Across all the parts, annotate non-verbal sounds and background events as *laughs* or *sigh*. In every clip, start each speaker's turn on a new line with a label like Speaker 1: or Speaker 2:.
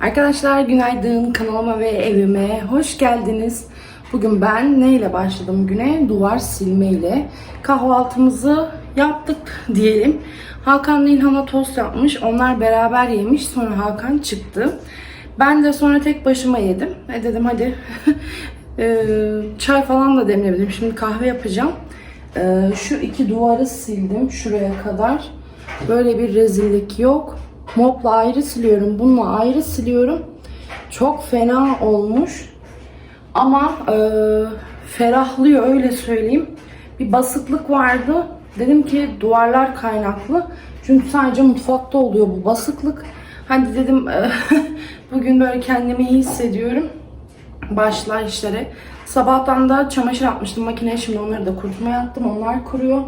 Speaker 1: Arkadaşlar günaydın kanalıma ve evime hoş geldiniz. Bugün ben neyle başladım güne? Duvar silme ile. Kahvaltımızı yaptık diyelim. Hakan'la İlhan'a tost yapmış. Onlar beraber yemiş. Sonra Hakan çıktı. Ben de sonra tek başıma yedim. E dedim hadi *laughs* e, çay falan da demlemedim. Şimdi kahve yapacağım. E, şu iki duvarı sildim şuraya kadar. Böyle bir rezillik yok. Mopla ayrı siliyorum. Bununla ayrı siliyorum. Çok fena olmuş. Ama e, ferahlıyor öyle söyleyeyim. Bir basıklık vardı. Dedim ki duvarlar kaynaklı. Çünkü sadece mutfakta oluyor bu basıklık. Hadi dedim e, *laughs* bugün böyle kendimi iyi hissediyorum. Başla işlere. Sabahtan da çamaşır atmıştım makineye. Şimdi onları da kurutmaya attım. Onlar kuruyor.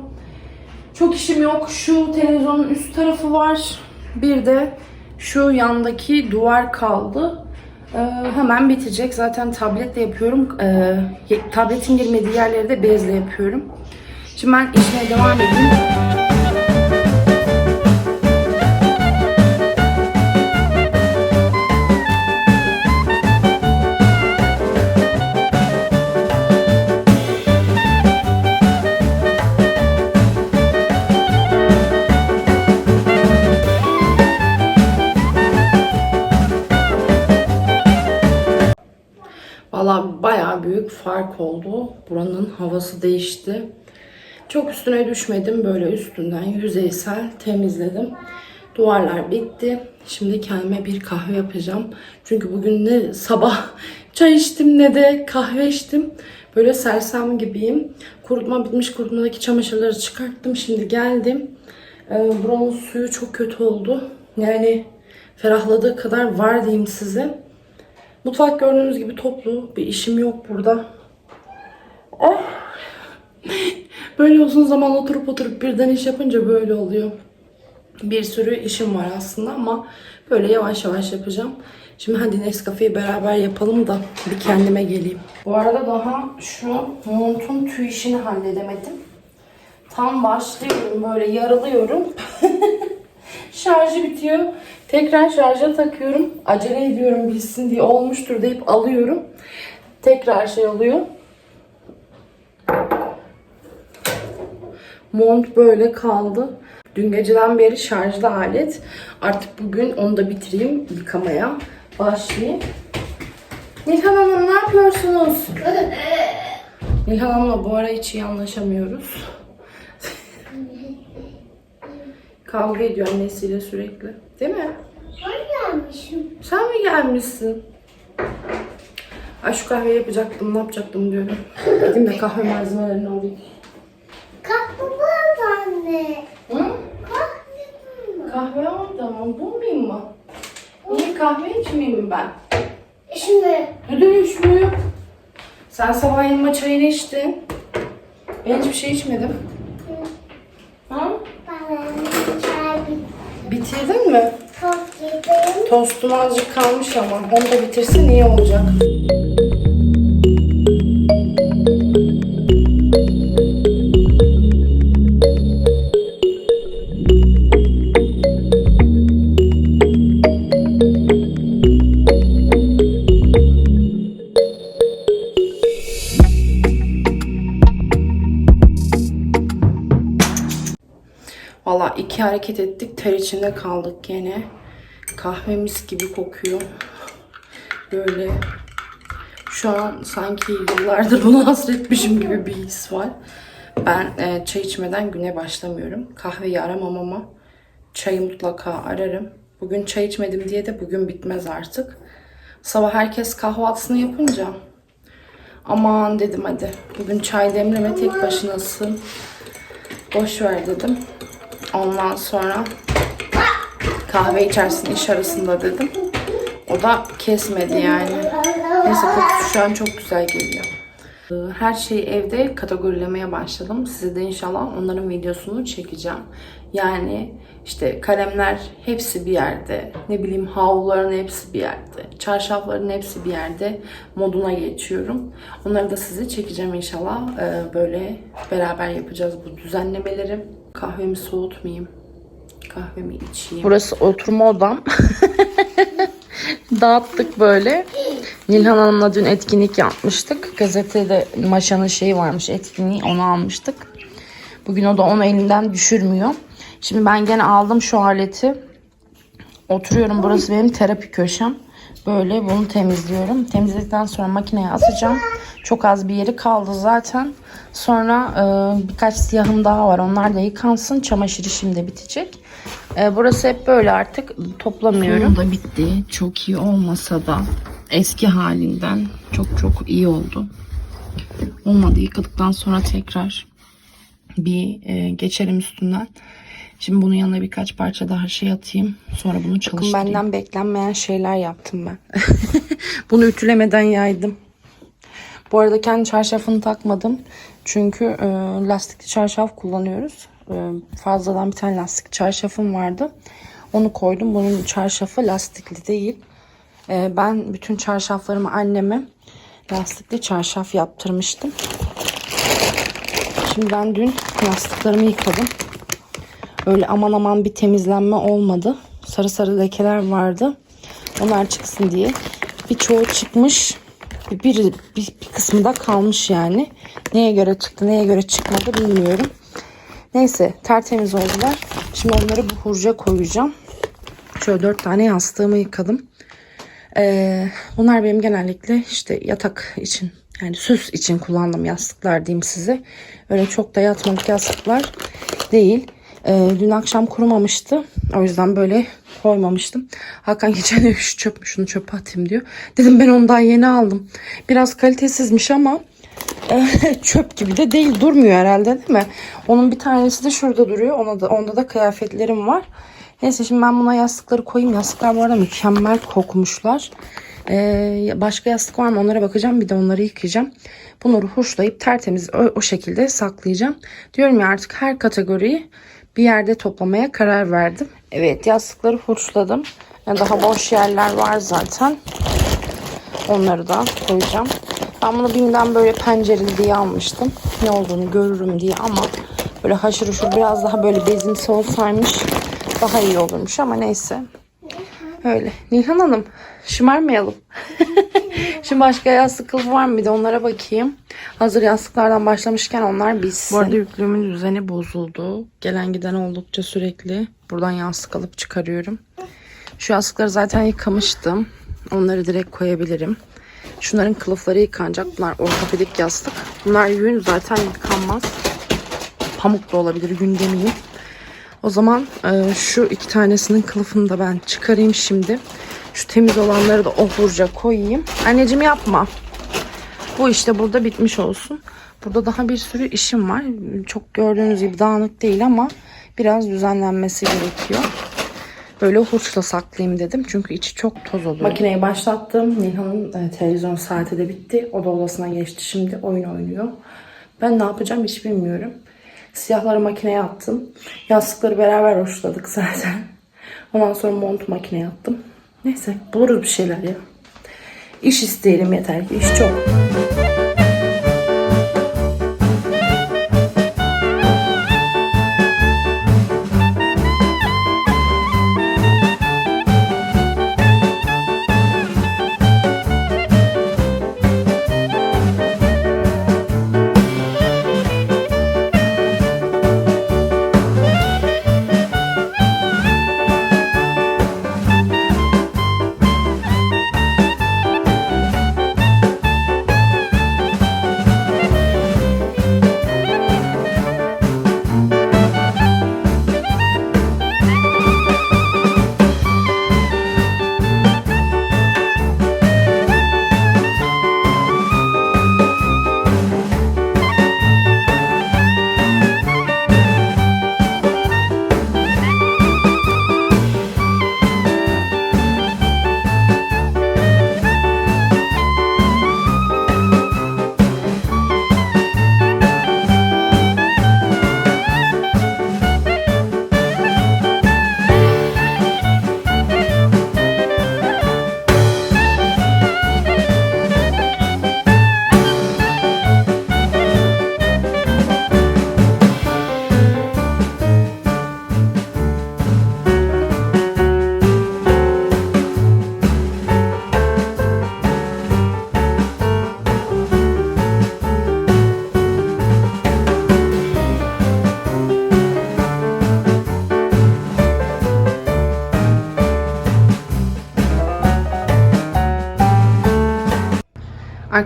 Speaker 1: Çok işim yok. Şu televizyonun üst tarafı var. Bir de şu yandaki duvar kaldı. Ee, hemen bitecek. Zaten tabletle yapıyorum. Ee, tabletin girmediği yerleri de bezle yapıyorum. Şimdi ben işime devam edeyim. Havası değişti. Çok üstüne düşmedim. Böyle üstünden yüzeysel temizledim. Duvarlar bitti. Şimdi kendime bir kahve yapacağım. Çünkü bugün ne sabah *laughs* çay içtim ne de kahve içtim. Böyle sersem gibiyim. Kurutma bitmiş. Kurutmadaki çamaşırları çıkarttım. Şimdi geldim. Ee, buranın suyu çok kötü oldu. Yani ferahladığı kadar var diyeyim size. Mutfak gördüğünüz gibi toplu. Bir işim yok burada. Oh. Böyle uzun zaman oturup oturup birden iş yapınca böyle oluyor. Bir sürü işim var aslında ama böyle yavaş yavaş yapacağım. Şimdi hadi Nescafe'yi beraber yapalım da bir kendime geleyim. Bu arada daha şu montun tüy işini halledemedim. Tam başlıyorum böyle yarılıyorum. *laughs* Şarjı bitiyor. Tekrar şarja takıyorum. Acele ediyorum bilsin diye olmuştur deyip alıyorum. Tekrar şey oluyor. Mont böyle kaldı. Dün geceden beri şarjlı alet. Artık bugün onu da bitireyim yıkamaya. Başlayayım. Nilhan Hanım ne yapıyorsunuz? *laughs* Nilhan Hanım'la bu ara hiç iyi anlaşamıyoruz. Kavga ediyor annesiyle sürekli. Değil mi?
Speaker 2: Ben gelmişim.
Speaker 1: Sen mi gelmişsin? Ay şu kahve yapacaktım, ne yapacaktım diyorum. Gideyim de kahve malzemelerini alayım.
Speaker 2: Anne.
Speaker 1: Hı?
Speaker 2: Kahve.
Speaker 1: Kahve orada mı? Bulmayayım mı? Niye kahve içmeyeyim ben?
Speaker 2: Şimdi
Speaker 1: Neden içmiyorum? Sen sabah yanıma çayını içtin. Ben hiçbir şey içmedim. Ha?
Speaker 2: bana çay bitti.
Speaker 1: Bitirdin mi?
Speaker 2: Çok yedim.
Speaker 1: Tostum azıcık kalmış ama onu da bitirsin iyi olacak. Valla iki hareket ettik ter içinde kaldık gene. Kahvemiz gibi kokuyor. Böyle şu an sanki yıllardır buna *laughs* hasretmişim gibi bir his var. Ben e, çay içmeden güne başlamıyorum. Kahveyi aramam ama çayı mutlaka ararım. Bugün çay içmedim diye de bugün bitmez artık. Sabah herkes kahvaltısını yapınca aman dedim hadi bugün çay demleme tek başınasın. Boş ver dedim. Ondan sonra kahve içersin iş arasında dedim. O da kesmedi yani. Neyse kokusu şu an çok güzel geliyor. Ee, Her şeyi evde kategorilemeye başladım. Size de inşallah onların videosunu çekeceğim. Yani işte kalemler hepsi bir yerde. Ne bileyim havluların hepsi bir yerde. Çarşafların hepsi bir yerde moduna geçiyorum. Onları da size çekeceğim inşallah. Ee, Böyle beraber yapacağız bu düzenlemeleri. Kahvemi soğutmayayım. Kahvemi içeyim. Burası oturma odam. *laughs* Dağıttık böyle. Nilhan Hanım'la dün etkinlik yapmıştık. Gazetede Maşa'nın şeyi varmış etkinliği onu almıştık. Bugün o da onu elinden düşürmüyor. Şimdi ben gene aldım şu aleti. Oturuyorum burası benim terapi köşem. Böyle bunu temizliyorum. Temizledikten sonra makineye atacağım. Çok az bir yeri kaldı zaten. Sonra e, birkaç siyahım daha var. Onlar da yıkansın. Çamaşır işim de bitecek. E, burası hep böyle artık toplamıyorum. da bitti. Çok iyi olmasa da eski halinden çok çok iyi oldu. Olmadı yıkadıktan sonra tekrar bir e, geçelim üstünden. Şimdi bunun yanına birkaç parça daha şey atayım. Sonra bunu çalıştırayım. benden beklenmeyen şeyler yaptım ben. *laughs* bunu ütülemeden yaydım. Bu arada kendi çarşafını takmadım. Çünkü e, lastikli çarşaf kullanıyoruz. E, fazladan bir tane lastik çarşafım vardı. Onu koydum. Bunun çarşafı lastikli değil. E, ben bütün çarşaflarımı anneme lastikli çarşaf yaptırmıştım. Şimdi ben dün yastıklarımı yıkadım. Öyle aman aman bir temizlenme olmadı. Sarı sarı lekeler vardı. Onlar çıksın diye. Birçoğu çıkmış. Bir, bir, bir, kısmı da kalmış yani. Neye göre çıktı neye göre çıkmadı bilmiyorum. Neyse tertemiz oldular. Şimdi onları bu hurca koyacağım. Şöyle dört tane yastığımı yıkadım. Ee, bunlar benim genellikle işte yatak için yani süs için kullandığım yastıklar diyeyim size. Öyle çok da yatmalık yastıklar değil. Ee, dün akşam kurumamıştı. O yüzden böyle koymamıştım. Hakan geçen de şu çöp şunu çöpe atayım diyor. Dedim ben ondan yeni aldım. Biraz kalitesizmiş ama e, *laughs* çöp gibi de değil. Durmuyor herhalde değil mi? Onun bir tanesi de şurada duruyor. Ona da, onda da kıyafetlerim var. Neyse şimdi ben buna yastıkları koyayım. Yastıklar bu arada mükemmel kokmuşlar. Ee, başka yastık var mı onlara bakacağım. Bir de onları yıkayacağım. Bunları huşlayıp tertemiz o, o şekilde saklayacağım. Diyorum ya artık her kategoriyi bir yerde toplamaya karar verdim. Evet yastıkları hurçladım. Yani daha boş yerler var zaten. Onları da koyacağım. Ben bunu BİM'den böyle pencereli diye almıştım. Ne olduğunu görürüm diye ama böyle haşır uşur biraz daha böyle bezimsi olsaymış daha iyi olurmuş ama neyse. Öyle. Nilhan Hanım şımarmayalım. *laughs* Şimdi başka yastık kılıfı var mı bir de onlara bakayım. Hazır yastıklardan başlamışken onlar bitsin. Bu arada yüklüğümün düzeni bozuldu. Gelen giden oldukça sürekli. Buradan yastık alıp çıkarıyorum. Şu yastıkları zaten yıkamıştım. Onları direkt koyabilirim. Şunların kılıfları yıkanacak. Bunlar ortopedik yastık. Bunlar yün zaten yıkanmaz. Pamuk da olabilir yün demeyeyim. O zaman e, şu iki tanesinin kılıfını da ben çıkarayım şimdi. Şu temiz olanları da ohurca koyayım. Anneciğim yapma. Bu işte burada bitmiş olsun. Burada daha bir sürü işim var. Çok gördüğünüz gibi dağınık değil ama biraz düzenlenmesi gerekiyor. Böyle hurçla saklayayım dedim. Çünkü içi çok toz oluyor. Makineyi başlattım. Nilhan'ın e, televizyon saati de bitti. O da odasına geçti şimdi. Oyun oynuyor. Ben ne yapacağım hiç bilmiyorum. Siyahları makineye attım. Yastıkları beraber hoşladık *laughs* zaten. Ondan sonra mont makineye attım. Neyse buluruz bir şeyler ya. İş isteyelim yeter ki. İş çok.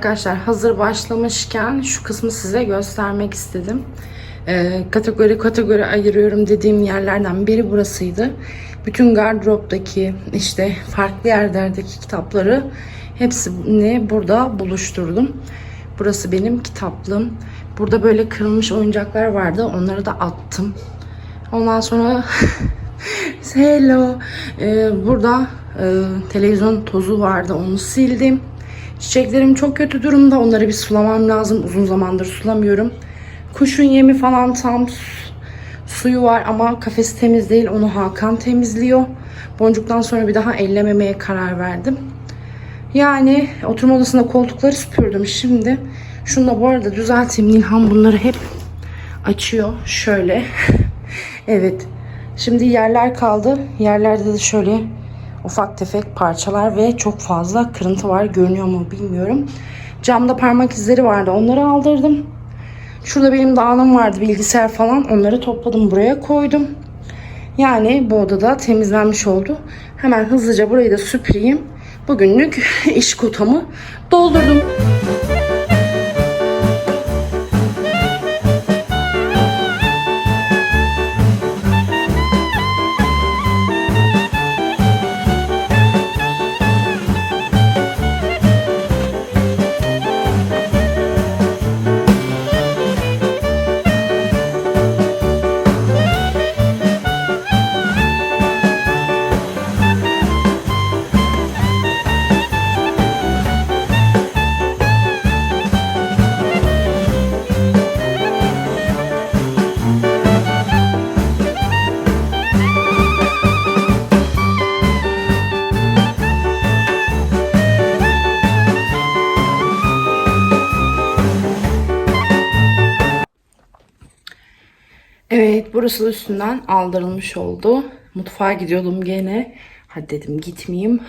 Speaker 1: Arkadaşlar hazır başlamışken şu kısmı size göstermek istedim. Ee, kategori kategori ayırıyorum dediğim yerlerden biri burasıydı. Bütün gardıroptaki işte farklı yerlerdeki kitapları hepsini burada buluşturdum. Burası benim kitaplığım. Burada böyle kırılmış oyuncaklar vardı. Onları da attım. Ondan sonra *laughs* hello. Ee, burada e, televizyon tozu vardı. Onu sildim. Çiçeklerim çok kötü durumda. Onları bir sulamam lazım. Uzun zamandır sulamıyorum. Kuşun yemi falan tam su- suyu var ama kafesi temiz değil. Onu Hakan temizliyor. Boncuktan sonra bir daha ellememeye karar verdim. Yani oturma odasında koltukları süpürdüm. Şimdi şunu da bu arada düzelteyim. Nilhan bunları hep açıyor. Şöyle. *laughs* evet. Şimdi yerler kaldı. Yerlerde de şöyle ufak tefek parçalar ve çok fazla kırıntı var. Görünüyor mu bilmiyorum. Camda parmak izleri vardı. Onları aldırdım. Şurada benim dağınım vardı bilgisayar falan. Onları topladım buraya koydum. Yani bu odada temizlenmiş oldu. Hemen hızlıca burayı da süpüreyim. Bugünlük *laughs* iş kotamı doldurdum. Burası üstünden aldırılmış oldu. Mutfağa gidiyordum gene. Hadi dedim gitmeyeyim.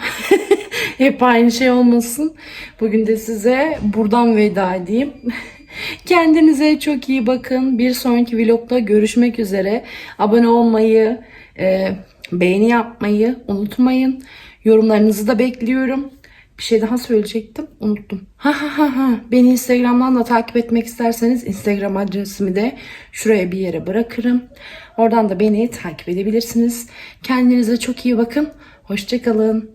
Speaker 1: *laughs* Hep aynı şey olmasın. Bugün de size buradan veda edeyim. *laughs* Kendinize çok iyi bakın. Bir sonraki vlogda görüşmek üzere. Abone olmayı, e, beğeni yapmayı unutmayın. Yorumlarınızı da bekliyorum. Bir şey daha söyleyecektim. Unuttum. Ha ha ha ha. Beni Instagram'dan da takip etmek isterseniz Instagram adresimi de şuraya bir yere bırakırım. Oradan da beni takip edebilirsiniz. Kendinize çok iyi bakın. Hoşçakalın.